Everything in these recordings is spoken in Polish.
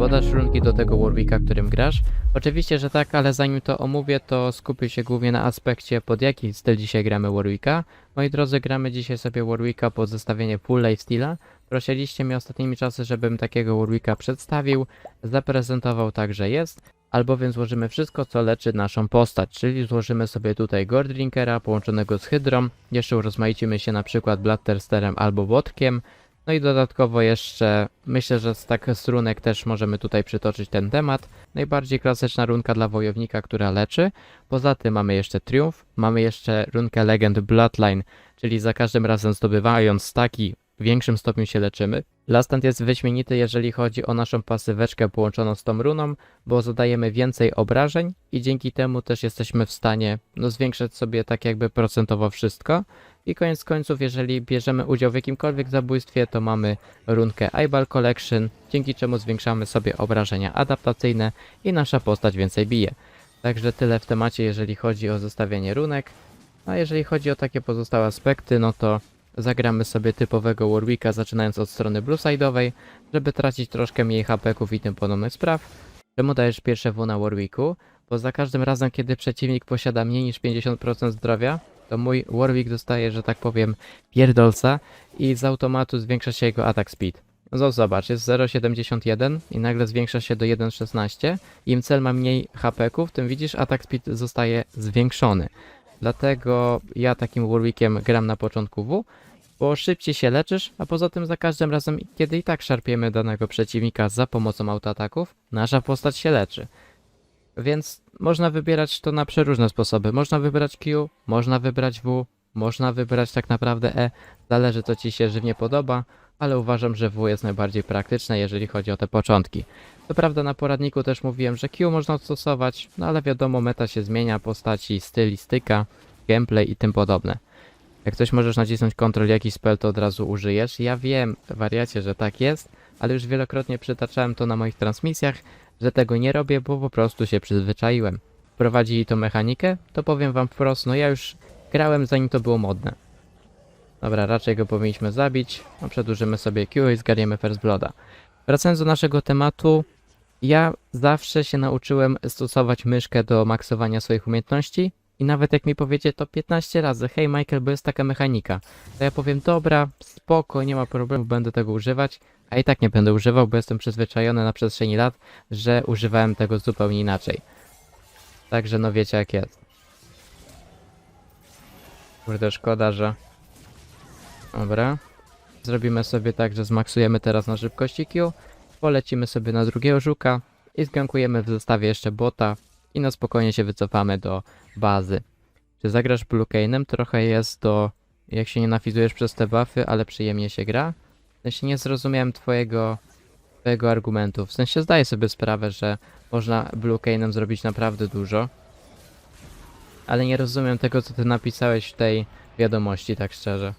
podasz runki do tego Warwicka, którym grasz? Oczywiście, że tak, ale zanim to omówię, to skupię się głównie na aspekcie, pod jaki styl dzisiaj gramy Warwicka. Moi drodzy, gramy dzisiaj sobie Warwicka pod zestawienie full lifestyla. Prosiliście mnie ostatnimi czasy, żebym takiego Warwicka przedstawił, zaprezentował tak, że jest, albowiem złożymy wszystko, co leczy naszą postać, czyli złożymy sobie tutaj Gordrinkera połączonego z Hydrą, jeszcze urozmaicimy się na przykład Blattersterem albo Wodkiem, no i dodatkowo jeszcze myślę, że z tak z runek też możemy tutaj przytoczyć ten temat. Najbardziej klasyczna runka dla wojownika, która leczy. Poza tym mamy jeszcze Triumf, mamy jeszcze runkę Legend Bloodline, czyli za każdym razem zdobywając staki w większym stopniu się leczymy. Lastant jest wyśmienity, jeżeli chodzi o naszą pasyweczkę połączoną z tą runą, bo zadajemy więcej obrażeń i dzięki temu też jesteśmy w stanie no, zwiększać sobie tak jakby procentowo wszystko. I koniec końców, jeżeli bierzemy udział w jakimkolwiek zabójstwie, to mamy runkę Eyeball Collection, dzięki czemu zwiększamy sobie obrażenia adaptacyjne i nasza postać więcej bije. Także tyle w temacie, jeżeli chodzi o zestawienie runek. A jeżeli chodzi o takie pozostałe aspekty, no to zagramy sobie typowego Warwicka, zaczynając od strony blueside'owej, żeby tracić troszkę mniej hapeków i tym podobnych spraw. Czemu dajesz pierwsze W na Warwicku? Bo za każdym razem, kiedy przeciwnik posiada mniej niż 50% zdrowia, to mój Warwick dostaje, że tak powiem, pierdolca i z automatu zwiększa się jego attack speed. No zobacz, jest 0,71 i nagle zwiększa się do 1,16. Im cel ma mniej hapeków, tym widzisz, attack speed zostaje zwiększony. Dlatego ja takim Warwickiem gram na początku W, bo szybciej się leczysz, a poza tym za każdym razem, kiedy i tak szarpiemy danego przeciwnika za pomocą autoataków, nasza postać się leczy. Więc można wybierać to na przeróżne sposoby. Można wybrać Q, można wybrać W, można wybrać tak naprawdę E. Zależy co ci się żywnie podoba, ale uważam, że W jest najbardziej praktyczne, jeżeli chodzi o te początki. Co prawda na poradniku też mówiłem, że Q można stosować, no ale wiadomo, meta się zmienia, postaci, stylistyka, gameplay i tym podobne. Jak coś możesz nacisnąć Ctrl jakiś spell, to od razu użyjesz. Ja wiem, wariacie, że tak jest, ale już wielokrotnie przytaczałem to na moich transmisjach, że tego nie robię, bo po prostu się przyzwyczaiłem. Wprowadzili to mechanikę, to powiem wam wprost, no ja już grałem zanim to było modne. Dobra, raczej go powinniśmy zabić. No, przedłużymy sobie Q i zgarniemy First Blooda. Wracając do naszego tematu, ja zawsze się nauczyłem stosować myszkę do maksowania swoich umiejętności i nawet jak mi powiecie to 15 razy, hej Michael, bo jest taka mechanika, to ja powiem, dobra, spoko, nie ma problemu, będę tego używać, a i tak nie będę używał, bo jestem przyzwyczajony na przestrzeni lat, że używałem tego zupełnie inaczej. Także no wiecie jak jest. Kurde, szkoda, że... Dobra. Zrobimy sobie tak, że zmaksujemy teraz na szybkości Q, polecimy sobie na drugiego żuka i zgankujemy w zestawie jeszcze bota i na spokojnie się wycofamy do bazy. Czy zagrasz Blue Kane'em? Trochę jest do... jak się nie nafizujesz przez te buffy, ale przyjemnie się gra. W sensie nie zrozumiałem twojego, twojego argumentu. W sensie zdaję sobie sprawę, że można Blue Kane'em zrobić naprawdę dużo. Ale nie rozumiem tego, co ty napisałeś w tej wiadomości, tak szczerze.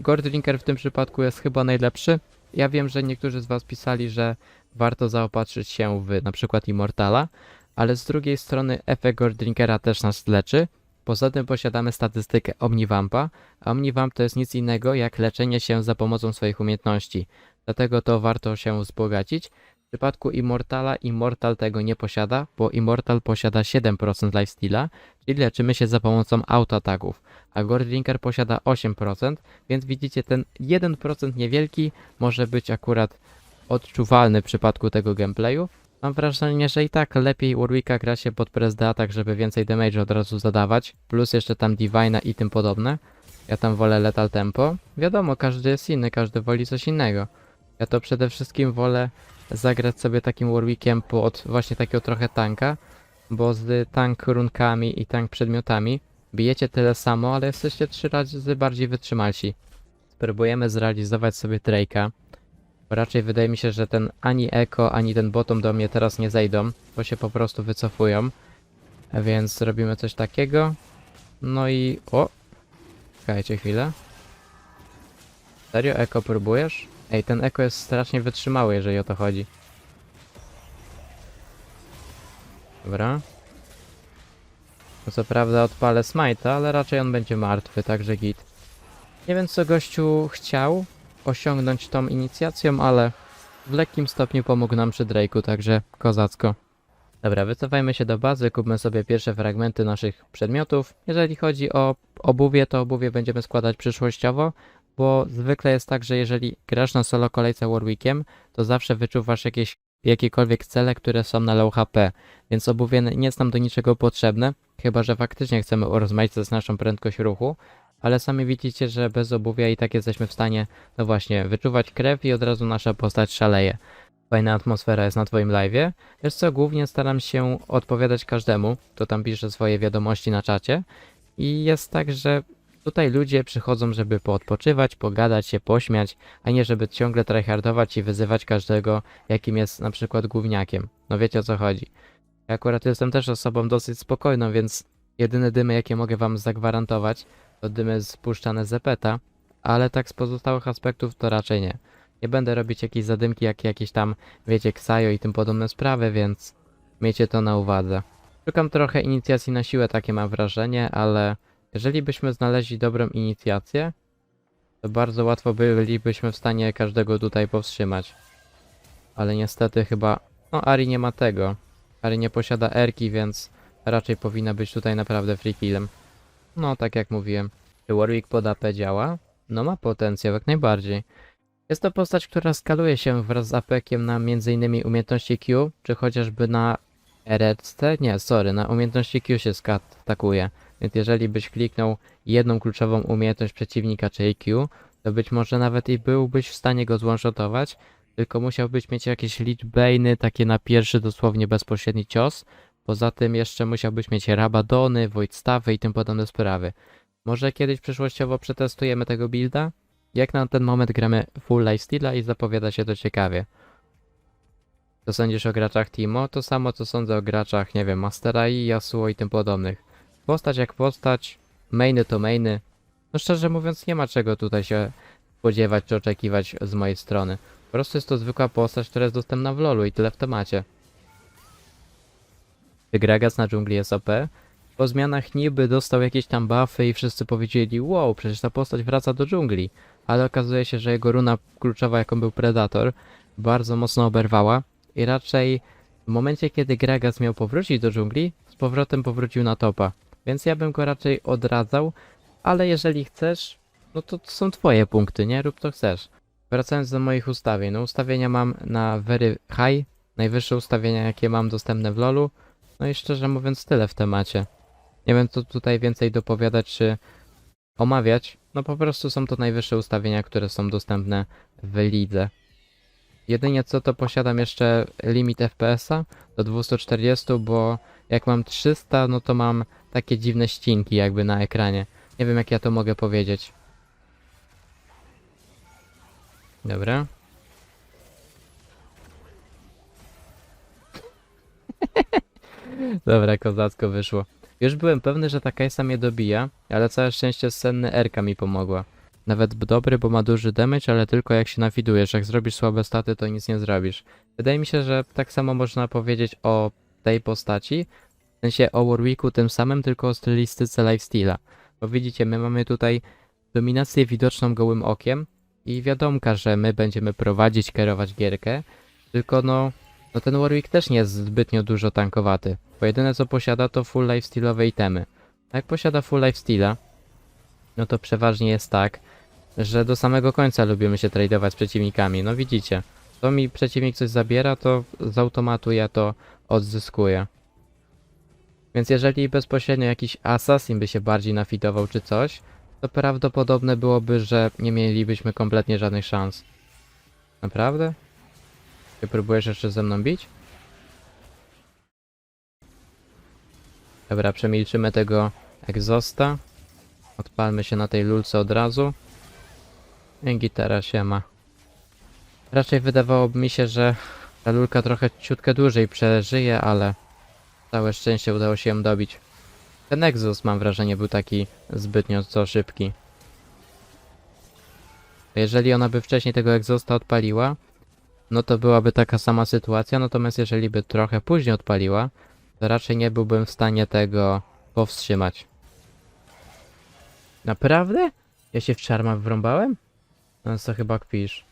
Gordrinker w tym przypadku jest chyba najlepszy. Ja wiem, że niektórzy z was pisali, że warto zaopatrzyć się w na przykład Immortala, ale z drugiej strony efekt Gordrinkera też nas leczy. Poza tym posiadamy statystykę Omnivampa, a Omnivamp to jest nic innego jak leczenie się za pomocą swoich umiejętności. Dlatego to warto się wzbogacić. W przypadku Immortala, Immortal tego nie posiada, bo Immortal posiada 7% lifesteala, czyli leczymy się za pomocą autoataków, a Gordrinker posiada 8%, więc widzicie ten 1% niewielki może być akurat odczuwalny w przypadku tego gameplayu. Mam wrażenie, że i tak lepiej Warwicka gra się pod press the attack, żeby więcej damage od razu zadawać, plus jeszcze tam Divina i tym podobne. Ja tam wolę Lethal Tempo. Wiadomo, każdy jest inny, każdy woli coś innego. Ja to przede wszystkim wolę zagrać sobie takim Warwickiem pod właśnie takiego trochę tanka, bo z tank runkami i tank przedmiotami bijecie tyle samo, ale jesteście trzy razy bardziej wytrzymalsi. Spróbujemy zrealizować sobie Drake'a. Raczej wydaje mi się, że ten ani Echo, ani ten bottom do mnie teraz nie zejdą, bo się po prostu wycofują. Więc robimy coś takiego. No i... O! Czekajcie chwilę. Serio Echo próbujesz? Ej, ten Echo jest strasznie wytrzymały, jeżeli o to chodzi. Dobra. No co prawda odpalę Smite'a, ale raczej on będzie martwy, także git. Nie wiem co gościu chciał osiągnąć tą inicjacją, ale w lekkim stopniu pomógł nam przy Drake'u, także kozacko. Dobra, wycofajmy się do bazy, kupmy sobie pierwsze fragmenty naszych przedmiotów. Jeżeli chodzi o obuwie, to obuwie będziemy składać przyszłościowo, bo zwykle jest tak, że jeżeli grasz na solo kolejce Warwickiem, to zawsze wyczuwasz jakieś jakiekolwiek cele, które są na low HP, więc obuwie nie jest nam do niczego potrzebne, chyba że faktycznie chcemy urozmaicać naszą prędkość ruchu, ale sami widzicie, że bez obuwia i tak jesteśmy w stanie, no właśnie, wyczuwać krew i od razu nasza postać szaleje. Fajna atmosfera jest na twoim live'ie. Wiesz co, głównie staram się odpowiadać każdemu, kto tam pisze swoje wiadomości na czacie i jest tak, że tutaj ludzie przychodzą, żeby poodpoczywać, pogadać się, pośmiać, a nie żeby ciągle tryhardować i wyzywać każdego, jakim jest na przykład gówniakiem. No wiecie o co chodzi. Ja akurat jestem też osobą dosyć spokojną, więc jedyne dymy, jakie mogę wam zagwarantować, to dymy spuszczane z Zepeta, ale tak z pozostałych aspektów to raczej nie. Nie będę robić jakiejś zadymki, jak jakieś tam, wiecie, ksajo i tym podobne sprawy, więc miejcie to na uwadze. Szukam trochę inicjacji na siłę, takie mam wrażenie, ale jeżeli byśmy znaleźli dobrą inicjację, to bardzo łatwo bylibyśmy w stanie każdego tutaj powstrzymać. Ale niestety chyba, no Ari nie ma tego. Ari nie posiada erki, więc raczej powinna być tutaj naprawdę free killem. No, tak jak mówiłem. Czy Warwick pod AP działa? No ma potencjał, jak najbardziej. Jest to postać, która skaluje się wraz z apekiem na m.in. umiejętności Q, czy chociażby na RC? Nie, sorry, na umiejętności Q się skatakuje. Więc jeżeli byś kliknął jedną kluczową umiejętność przeciwnika, czyli Q, to być może nawet i byłbyś w stanie go zwanshotować, tylko musiałbyś mieć jakieś liczbejny, takie na pierwszy dosłownie bezpośredni cios. Poza tym jeszcze musiałbyś mieć rabadony, void stawy i tym podobne sprawy. Może kiedyś przyszłościowo przetestujemy tego builda? Jak na ten moment gramy full lifesteala i zapowiada się to ciekawie. Co sądzisz o graczach Timo? To samo co sądzę o graczach, nie wiem, Mastera i Yasuo i tym podobnych. Postać jak postać, mainy to mainy. No szczerze mówiąc nie ma czego tutaj się spodziewać czy oczekiwać z mojej strony. Po prostu jest to zwykła postać, która jest dostępna w LoLu i tyle w temacie. Gragas na dżungli jest OP? Po zmianach niby dostał jakieś tam buffy i wszyscy powiedzieli wow, przecież ta postać wraca do dżungli. Ale okazuje się, że jego runa kluczowa, jaką był Predator, bardzo mocno oberwała i raczej w momencie, kiedy Gragas miał powrócić do dżungli, z powrotem powrócił na topa. Więc ja bym go raczej odradzał, ale jeżeli chcesz, no to, to są twoje punkty, nie? Rób to chcesz. Wracając do moich ustawień, no ustawienia mam na very high, najwyższe ustawienia jakie mam dostępne w LoLu, no i szczerze mówiąc tyle w temacie. Nie wiem co tutaj więcej dopowiadać czy omawiać, no po prostu są to najwyższe ustawienia, które są dostępne w lidze. Jedynie co to posiadam jeszcze limit FPS-a do 240, bo jak mam 300, no to mam takie dziwne ścinki jakby na ekranie. Nie wiem jak ja to mogę powiedzieć. Dobra. Dobra, kozacko wyszło. Już byłem pewny, że ta Kajsa mnie dobija, ale całe szczęście senny Erka mi pomogła. Nawet dobry, bo ma duży damage, ale tylko jak się nawidujesz. Jak zrobisz słabe staty, to nic nie zrobisz. Wydaje mi się, że tak samo można powiedzieć o tej postaci, w sensie o Warwicku tym samym, tylko o stylistyce lifesteala. Bo widzicie, my mamy tutaj dominację widoczną gołym okiem i wiadomka, że my będziemy prowadzić, kierować gierkę, tylko no, no ten Warwick też nie jest zbytnio dużo tankowaty, bo jedyne co posiada to full lifestealowe itemy. A jak posiada full lifesteala, no to przeważnie jest tak, że do samego końca lubimy się tradeować z przeciwnikami. No widzicie, to mi przeciwnik coś zabiera, to z automatu ja to odzyskuję. Więc jeżeli bezpośrednio jakiś assassin by się bardziej nafidował czy coś, to prawdopodobne byłoby, że nie mielibyśmy kompletnie żadnych szans. Naprawdę? Ty próbujesz jeszcze ze mną bić? Dobra, przemilczymy tego egzosta. Odpalmy się na tej lulce od razu. I gitara się ma. Raczej wydawałoby mi się, że ta lulka trochę ciutkę dłużej przeżyje, ale całe szczęście udało się ją dobić. Ten egzos mam wrażenie był taki zbytnio co szybki. Jeżeli ona by wcześniej tego egzosta odpaliła, no to byłaby taka sama sytuacja, natomiast jeżeli by trochę później odpaliła, to raczej nie byłbym w stanie tego powstrzymać. Naprawdę? Ja się w czarma wrąbałem? No to chyba kpisz.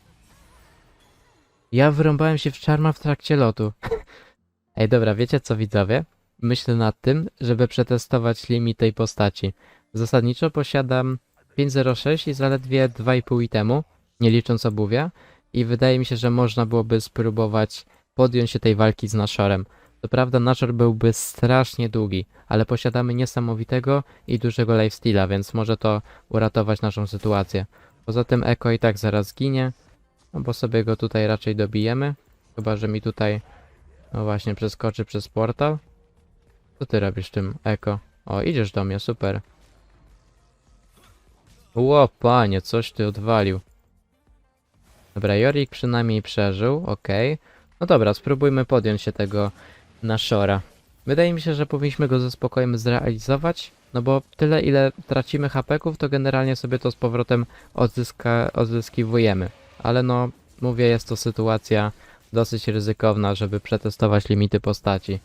Ja wyrąbałem się w czarma w trakcie lotu. Ej, dobra, wiecie co widzowie? Myślę nad tym, żeby przetestować limit tej postaci. Zasadniczo posiadam 5.06 i zaledwie 2,5 itemu, nie licząc obuwia. I wydaje mi się, że można byłoby spróbować podjąć się tej walki z Nashorem. To prawda, Nashor byłby strasznie długi, ale posiadamy niesamowitego i dużego lifesteala, więc może to uratować naszą sytuację. Poza tym Eko i tak zaraz zginie, no bo sobie go tutaj raczej dobijemy. Chyba, że mi tutaj, no właśnie, przeskoczy przez portal. Co ty robisz tym Eko? O, idziesz do mnie, super. Ło, panie, coś ty odwalił. Dobra, Jorik przynajmniej przeżył, okej. No dobra, spróbujmy podjąć się tego Nashora. Wydaje mi się, że powinniśmy go ze spokojem zrealizować, no bo tyle ile tracimy hapeków, to generalnie sobie to z powrotem odzyska, odzyskiwujemy. Ale no, mówię, jest to sytuacja dosyć ryzykowna, żeby przetestować limity postaci.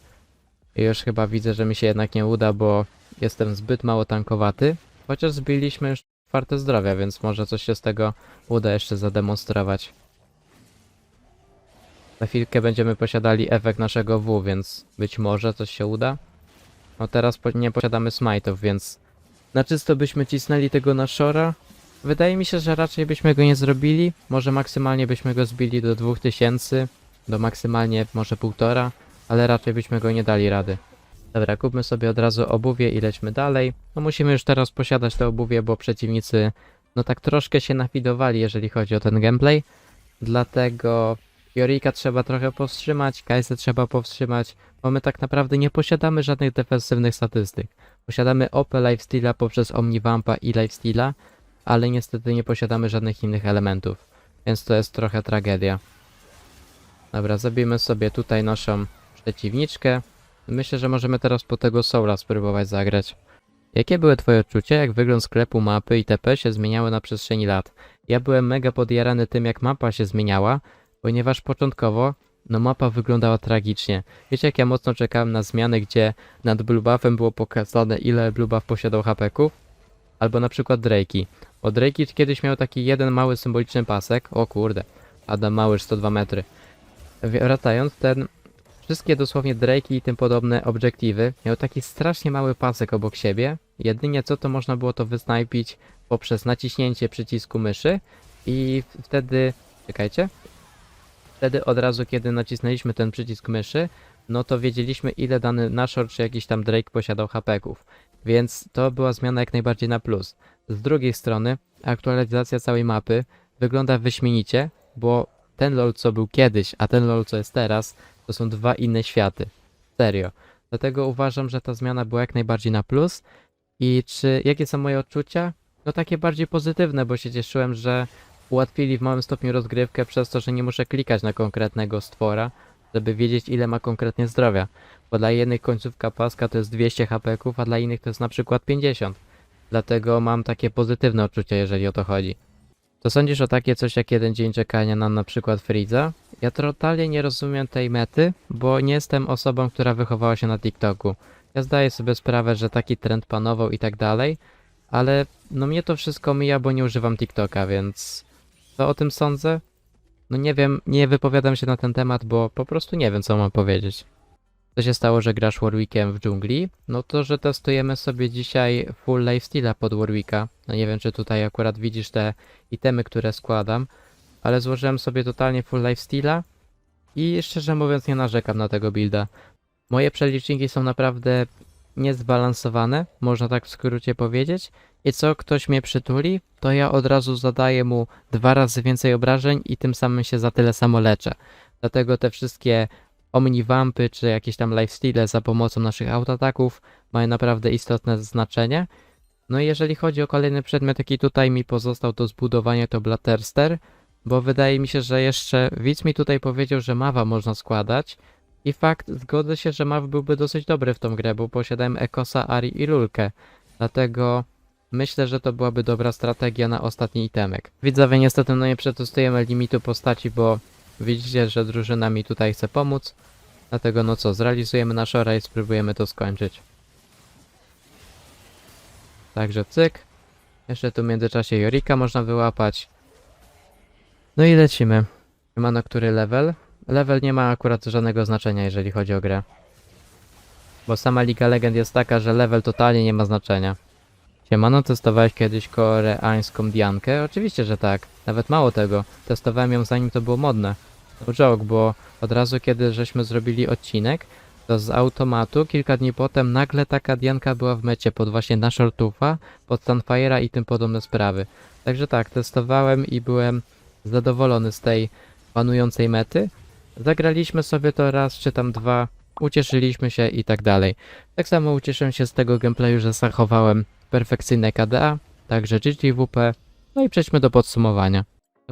I już chyba widzę, że mi się jednak nie uda, bo jestem zbyt mało tankowaty, chociaż zbiliśmy już czwarte zdrowia, więc może coś się z tego uda jeszcze zademonstrować. Za chwilkę będziemy posiadali efekt naszego W, więc być może coś się uda. No teraz po nie posiadamy smite'ów, więc na czysto byśmy cisnęli tego Nashora. Wydaje mi się, że raczej byśmy go nie zrobili. Może maksymalnie byśmy go zbili do 2000, do maksymalnie może półtora, ale raczej byśmy go nie dali rady. Dobra, kupmy sobie od razu obuwie i lećmy dalej. No musimy już teraz posiadać te obuwie, bo przeciwnicy no tak troszkę się nafidowali, jeżeli chodzi o ten gameplay. Dlatego Jorika trzeba trochę powstrzymać, Kajsę trzeba powstrzymać, bo my tak naprawdę nie posiadamy żadnych defensywnych statystyk. Posiadamy OP lifesteala poprzez Omnivampa i lifesteala, ale niestety nie posiadamy żadnych innych elementów, więc to jest trochę tragedia. Dobra, zabijmy sobie tutaj naszą przeciwniczkę. Myślę, że możemy teraz po tego Soula spróbować zagrać. Jakie były twoje odczucia, jak wygląd sklepu, mapy i TP się zmieniały na przestrzeni lat? Ja byłem mega podjarany tym, jak mapa się zmieniała, ponieważ początkowo, no mapa wyglądała tragicznie. Wiecie, jak ja mocno czekałem na zmiany, gdzie nad blue buffem było pokazane, ile blue buff posiadał hapeków? Albo na przykład Drake'i. Bo Drake'i kiedyś miał taki jeden mały symboliczny pasek, o kurde, Adam Małysz 102 metry. Wracając, ten Wszystkie dosłownie Drake'i i tym podobne obiektywy miały taki strasznie mały pasek obok siebie. Jedynie co to można było to wysnajpić poprzez naciśnięcie przycisku myszy i wtedy, czekajcie, wtedy od razu kiedy nacisnęliśmy ten przycisk myszy, no to wiedzieliśmy ile dany Nashor czy jakiś tam Drake posiadał hapeków. Więc to była zmiana jak najbardziej na plus. Z drugiej strony aktualizacja całej mapy wygląda wyśmienicie, bo ten LoL co był kiedyś, a ten LoL co jest teraz, to są dwa inne światy. Serio. Dlatego uważam, że ta zmiana była jak najbardziej na plus. I czy jakie są moje odczucia? No takie bardziej pozytywne, bo się cieszyłem, że ułatwili w małym stopniu rozgrywkę przez to, że nie muszę klikać na konkretnego stwora, żeby wiedzieć ile ma konkretnie zdrowia. Bo dla jednych końcówka paska to jest 200 hapeków, a dla innych to jest na przykład 50. Dlatego mam takie pozytywne odczucia, jeżeli o to chodzi. To sądzisz o takie coś jak jeden dzień czekania na na przykład Freeza? Ja totalnie nie rozumiem tej mety, bo nie jestem osobą, która wychowała się na TikToku. Ja zdaję sobie sprawę, że taki trend panował i tak dalej, ale no mnie to wszystko mija, bo nie używam TikToka, więc co o tym sądzę? No nie wiem, nie wypowiadam się na ten temat, bo po prostu nie wiem, co mam powiedzieć. Co się stało, że grasz Warwickiem w dżungli? No to, że testujemy sobie dzisiaj full lifesteala pod Warwicka. No nie wiem, czy tutaj akurat widzisz te itemy, które składam, ale złożyłem sobie totalnie full lifesteala i szczerze mówiąc nie narzekam na tego builda. Moje przeliczniki są naprawdę niezbalansowane, można tak w skrócie powiedzieć. I co ktoś mnie przytuli, to ja od razu zadaję mu dwa razy więcej obrażeń i tym samym się za tyle samo leczę. Dlatego te wszystkie omniwampy czy jakieś tam lifesteale za pomocą naszych autoataków mają naprawdę istotne znaczenie. No i jeżeli chodzi o kolejny przedmiot, jaki tutaj mi pozostał do zbudowania, to Blatterster, bo wydaje mi się, że jeszcze widz mi tutaj powiedział, że Mawa można składać i fakt, zgodzę się, że Maw byłby dosyć dobry w tą grę, bo posiadałem Ekosa, Ari i Lulkę, dlatego myślę, że to byłaby dobra strategia na ostatni itemek. Widzowie, niestety no nie przetestujemy limitu postaci, bo widzicie, że drużyna mi tutaj chce pomóc, dlatego no co, zrealizujemy nasz i spróbujemy to skończyć. Także cyk. Jeszcze tu w międzyczasie Jorika można wyłapać. No i lecimy. Siemano, który level? Level nie ma akurat żadnego znaczenia, jeżeli chodzi o grę. Bo sama Liga Legend jest taka, że level totalnie nie ma znaczenia. Siemano, testowałeś kiedyś koreańską Diankę? Oczywiście, że tak. Nawet mało tego. Testowałem ją zanim to było modne. No joke, bo od razu kiedy żeśmy zrobili odcinek, to z automatu kilka dni potem nagle taka Dianka była w mecie pod właśnie na Shortufa, pod Sunfire'a i tym podobne sprawy. Także tak, testowałem i byłem zadowolony z tej panującej mety. Zagraliśmy sobie to raz czy tam dwa, ucieszyliśmy się i tak dalej. Tak samo ucieszyłem się z tego gameplayu, że zachowałem perfekcyjne KDA, także GGWP, no i przejdźmy do podsumowania.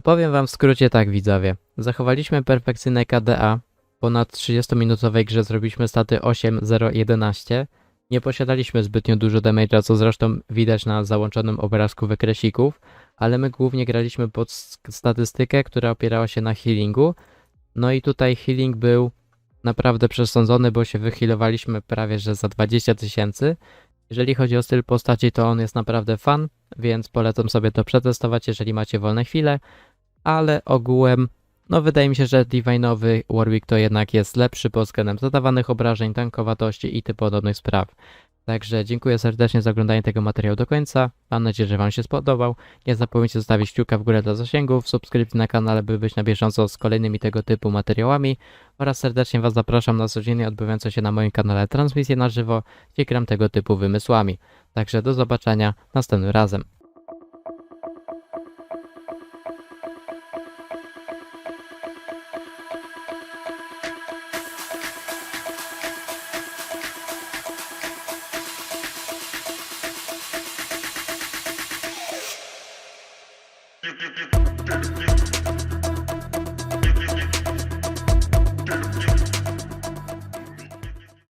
Powiem wam w skrócie tak widzowie, zachowaliśmy perfekcyjne KDA, ponad 30-minutowej grze zrobiliśmy staty 8-0-11, nie posiadaliśmy zbytnio dużo damage'a, co zresztą widać na załączonym obrazku wykresików, ale my głównie graliśmy pod statystykę, która opierała się na healingu. No i tutaj healing był naprawdę przesądzony, bo się wyhealowaliśmy prawie że za 20 tysięcy. Jeżeli chodzi o styl postaci, to on jest naprawdę fan, więc polecam sobie to przetestować, jeżeli macie wolne chwile. Ale ogółem, no wydaje mi się, że Divine'owy Warwick to jednak jest lepszy pod względem zadawanych obrażeń, tankowatości i tym podobnych spraw. Także dziękuję serdecznie za oglądanie tego materiału do końca. Mam nadzieję, że Wam się spodobał. Nie zapomnijcie zostawić kciuka w górę dla zasięgów, subskrypcji na kanale, by być na bieżąco z kolejnymi tego typu materiałami oraz serdecznie Was zapraszam na codziennie odbywające się na moim kanale transmisje na żywo, gdzie gram tego typu wymysłami. Także do zobaczenia następnym razem.